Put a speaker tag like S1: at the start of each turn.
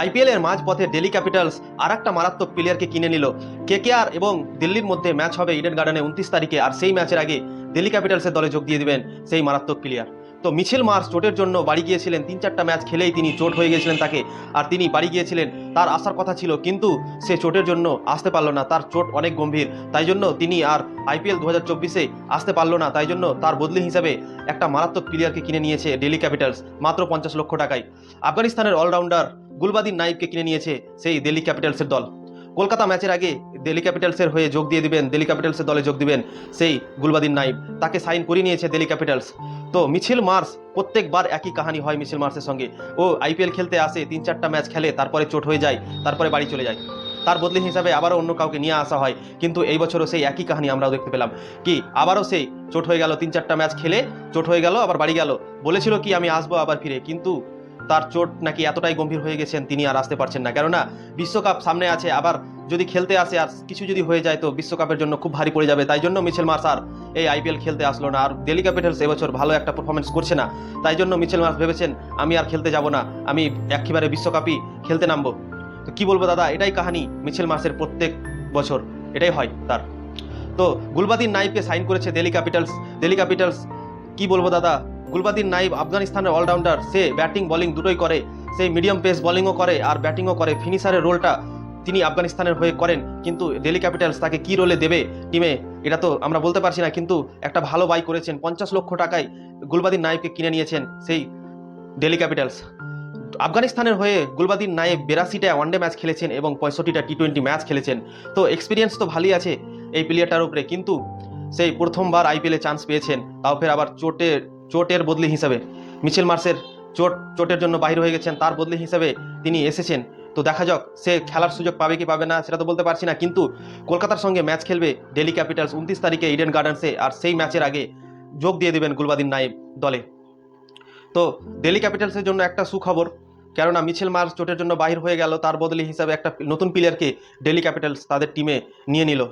S1: আইপিএলের মাঝপথে daily Capitals আর একটা মারাত্মক প্লেয়ারকে কিনে নিল। কেকেআর এবং দিল্লির মধ্যে ম্যাচ হবে ইডেন গার্ডেনে উনত্রিশ তারিখে আর সেই ম্যাচের আগে দিল্লি ক্যাপিটালসের দলে যোগ দিয়ে দিবেন সেই মারাত্মক প্লেয়ার। তো মিছিল মার্চ চোটের জন্য বাড়ি গিয়েছিলেন, তিন চারটা ম্যাচ খেলেই তিনি চোট হয়ে গিয়েছিলেন তাকে আর তিনি বাড়ি গিয়েছিলেন, তার আসার কথা ছিল, কিন্তু সে চোটের জন্য আসতে পারল না, তার চোট অনেক গম্ভীর, তাই জন্য তিনি আর আইপিএল দু হাজার চব্বিশে আসতে পারল না, তাই জন্য তার বদলি হিসাবে একটা মারাত্মক প্লেয়ারকে কিনে নিয়েছে ডেলি ক্যাপিটালস, মাত্র পঞ্চাশ লক্ষ টাকায়। আফগানিস্তানের অলরাউন্ডার গুলবাদিন নাইবকে কিনে নিয়েছে সেই দিল্লি ক্যাপিটালসের দল। কলকাতা ম্যাচের আগে দিল্লি ক্যাপিটালসের হয়ে যোগ দিয়ে দিবেন, দিল্লি ক্যাপিটালসের দলে যোগ দিবেন সেই গুলবাদিন নাইব। তাকে সাইন করিয়ে নিয়েছে দিল্লি ক্যাপিটালস। তো মিছিল মার্স প্রত্যেকবার একই কাহানি হয় মিছিল মার্সের সঙ্গে। ও আইপিএল খেলতে আসে তিন চারটা ম্যাচ খেলে, তারপরে চোট হয়ে যায়, তারপরে বাড়ি চলে যায়। তার বদলি হিসাবে আবারও অন্য কাউকে নিয়ে আসা হয়। কিন্তু এই বছরও সেই একই কাহিনী আমরাও দেখতে পেলাম। কি, আবারও সেই চোট হয়ে গেল তিন চারটা ম্যাচ খেলে, চোট হয়ে গেল, আবার বাড়ি গেল। বলেছিল কি, আমি আসব আবার ফিরে। কিন্তু তার চোট নাকি এতটাই গম্ভীর হয়ে গেছেন তিনি আর আসতে পারছেন না। কেননা বিশ্বকাপ সামনে আছে, আবার যদি খেলতে আসে আর কিছু যদি হয়ে যায় তো বিশ্বকাপের জন্য খুব ভারী পড়ে যাবে। তাই জন্য মিচেল মার্স আর এই আইপিএল খেলতে আসলো না। আর দিল্লি ক্যাপিটালস এবছর ভালো একটা পারফরমেন্স করছে না। তাই জন্য মিচেল মার্স ভেবেছেন, আমি আর খেলতে যাব না। আমি একেবারে বিশ্বকাপই খেলতে নামবো। তো কী বলব দাদা? এটাই কাহানি মিচেল মার্সের প্রত্যেক বছর। এটাই হয় তার। তো গুলবাদিন নাইবকে সাইন করেছে দিল্লি ক্যাপিটালস। দিল্লি ক্যাপিটালস, কি বলব দাদা? গুলবাদিন নাইব আফগানিস্তানের অলরাউন্ডার, সে ব্যাটিং বোলিং দুটোই করে, সে মিডিয়াম পেস বোলিংও করে আর ব্যাটিংও করে। ফিনিশারের রোলটা তিনি আফগানিস্তানের হয়ে করেন, কিন্তু দিল্লি ক্যাপিটালস তাকে কি রোলে দেবে টিমে, এটা তো আমরা বলতে পারছি না, কিন্তু একটা ভালো বাই করেছেন। পঞ্চাশ লক্ষ টাকায় গুলবাদিন নাইবকে কিনে নিয়েছেন সেই দিল্লি ক্যাপিটালস। আফগানিস্তানের হয়ে গুলবাদিন নায়েব বেরাশিটা ওয়ানডে ম্যাচ খেলেছেন এবং পঁয়ষট্টিটা টি টোয়েন্টি ম্যাচ খেলেছেন। তো এক্সপিরিয়েন্স তো ভালোই আছে এই প্লেয়ারটার উপরে, কিন্তু সেই প্রথমবার আইপিএলে চান্স পেয়েছেন, তাও ফের আবার চোটের চোটের বদলি হিসাবে। মিছিল মার্সের চোট, চোটের জন্য বাহির হয়ে গেছেন, তার বদলি হিসাবে তিনি এসেছেন। তো দেখা যাক, সে খেলার সুযোগ পাবে কি পাবে না, সেটা তো বলতে পারছি না। কিন্তু কলকাতার সঙ্গে ম্যাচ খেলবে দিল্লি ক্যাপিটালস, উনত্রিশ তারিখে ইডেন গার্ডেন্সে আর সেই ম্যাচের আগে যোগ দিয়ে দেবেন গুলবাদিন নায়েব দলে। তো ডেলি ক্যাপিটালসের জন্য একটা সুখবর, কেননা মিছিল মার্স চোটের জন্য বাহির হয়ে গেল, তার বদলি হিসাবে একটা নতুন প্লেয়ারকে ডেলি ক্যাপিটালস তাদের টিমে নিয়ে নিল।